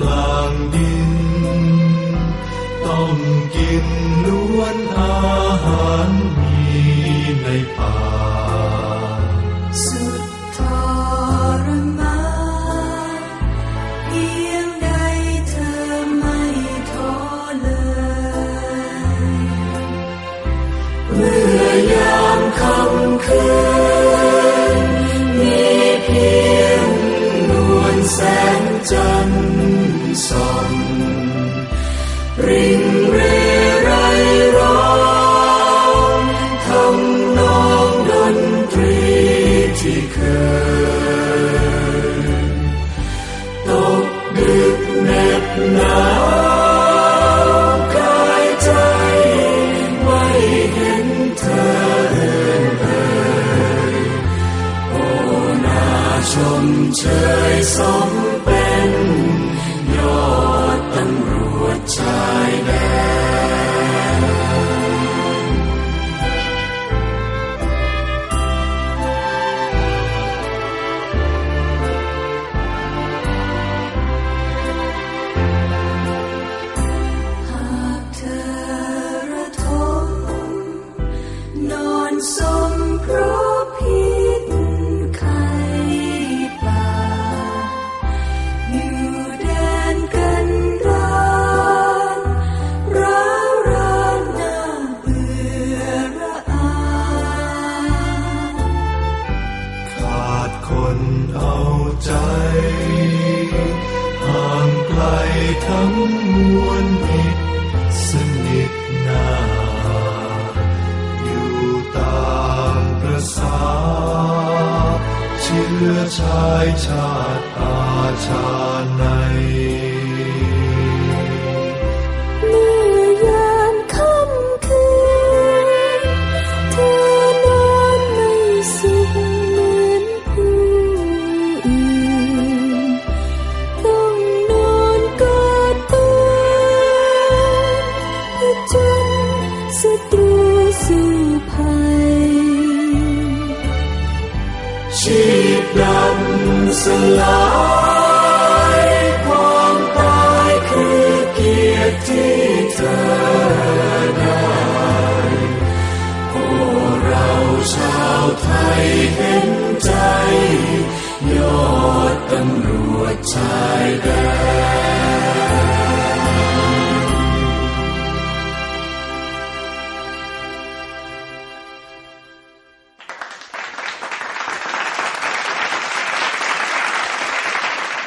กลางดิน ต้องกินล้วนอาหารมีในป่า สุดทรมาน ชมเชยสมเป็น ใจ ห่างไกลทั้งมวลมิตรสนิทนาอยู่ตามประสาเชื้อชายชาติอาชาใน ชีพดำสลายความตายคือเกียรติที่เธอได้พวกเราชาวไทยเห็นใจ ยอดตำรวจชายแดน